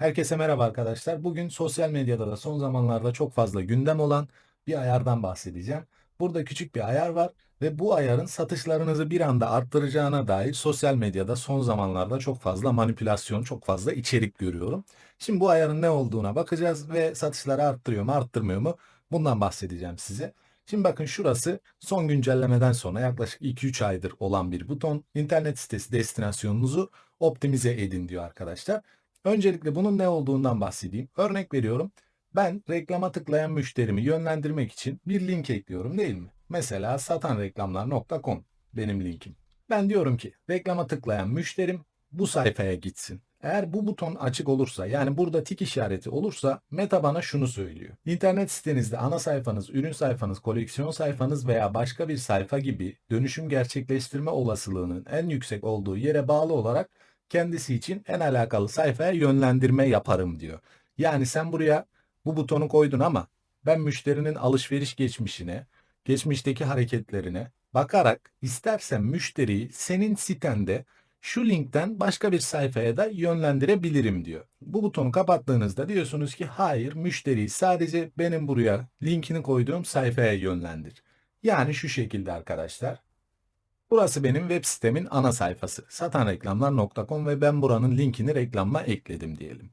Herkese merhaba arkadaşlar. Bugün sosyal medyada da son zamanlarda çok fazla gündem olan bir ayardan bahsedeceğim. Burada küçük bir ayar var ve bu ayarın satışlarınızı bir anda arttıracağına dair sosyal medyada son zamanlarda çok fazla manipülasyon, çok fazla içerik görüyorum. Şimdi bu ayarın ne olduğuna bakacağız ve satışları arttırıyor mu, arttırmıyor mu? Bundan bahsedeceğim size. Şimdi bakın şurası son güncellemeden sonra yaklaşık 2-3 aydır olan bir buton. İnternet sitesi destinasyonunuzu optimize edin diyor arkadaşlar. Öncelikle bunun ne olduğundan bahsedeyim. Örnek veriyorum. Ben reklama tıklayan müşterimi yönlendirmek için bir link ekliyorum değil mi? Mesela satanreklamlar.com benim linkim. Ben diyorum ki reklama tıklayan müşterim bu sayfaya gitsin. Eğer bu buton açık olursa yani burada tik işareti olursa Meta bana şunu söylüyor. İnternet sitenizde ana sayfanız, ürün sayfanız, koleksiyon sayfanız veya başka bir sayfa gibi dönüşüm gerçekleştirme olasılığının en yüksek olduğu yere bağlı olarak kendisi için en alakalı sayfaya yönlendirme yaparım diyor. Yani sen buraya bu butonu koydun ama ben müşterinin alışveriş geçmişine, geçmişteki hareketlerine bakarak istersen müşteriyi senin sitende şu linkten başka bir sayfaya da yönlendirebilirim diyor. Bu butonu kapattığınızda diyorsunuz ki hayır müşteriyi sadece benim buraya linkini koyduğum sayfaya yönlendir. Yani şu şekilde arkadaşlar. Burası benim web sitemin ana sayfası. satanreklamlar.com ve ben buranın linkini reklamla ekledim diyelim.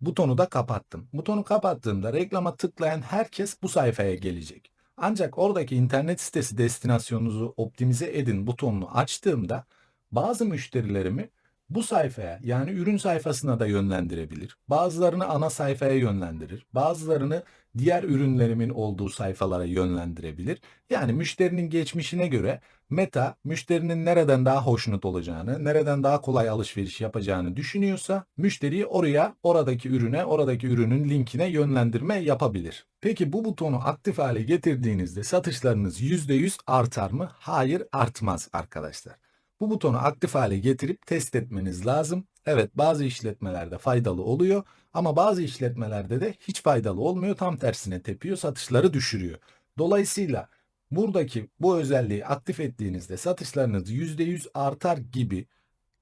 Butonu da kapattım. Butonu kapattığımda reklama tıklayan herkes bu sayfaya gelecek. Ancak oradaki internet sitesi destinasyonunuzu optimize edin butonunu açtığımda bazı müşterilerimi bu sayfaya yani ürün sayfasına da yönlendirebilir. Bazılarını ana sayfaya yönlendirir. Bazılarını diğer ürünlerimin olduğu sayfalara yönlendirebilir. Yani müşterinin geçmişine göre Meta müşterinin nereden daha hoşnut olacağını, nereden daha kolay alışveriş yapacağını düşünüyorsa müşteriyi oraya, oradaki ürüne, oradaki ürünün linkine yönlendirme yapabilir. Peki bu butonu aktif hale getirdiğinizde satışlarınız %100 artar mı? Hayır artmaz arkadaşlar. Bu butonu aktif hale getirip test etmeniz lazım. Evet bazı işletmelerde faydalı oluyor ama bazı işletmelerde de hiç faydalı olmuyor. Tam tersine tepiyor, satışları düşürüyor. Dolayısıyla buradaki bu özelliği aktif ettiğinizde satışlarınız %100 artar gibi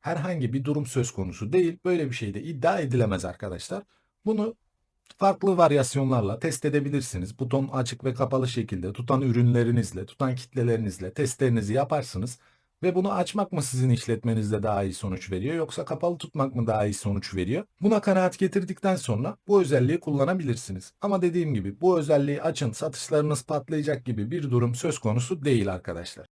herhangi bir durum söz konusu değil. Böyle bir şey de iddia edilemez arkadaşlar. Bunu farklı varyasyonlarla test edebilirsiniz. Buton açık ve kapalı şekilde tutan ürünlerinizle, tutan kitlelerinizle testlerinizi yaparsınız. Ve bunu açmak mı sizin işletmenizde daha iyi sonuç veriyor yoksa kapalı tutmak mı daha iyi sonuç veriyor? Buna kanaat getirdikten sonra bu özelliği kullanabilirsiniz. Ama dediğim gibi bu özelliği açın satışlarınız patlayacak gibi bir durum söz konusu değil arkadaşlar.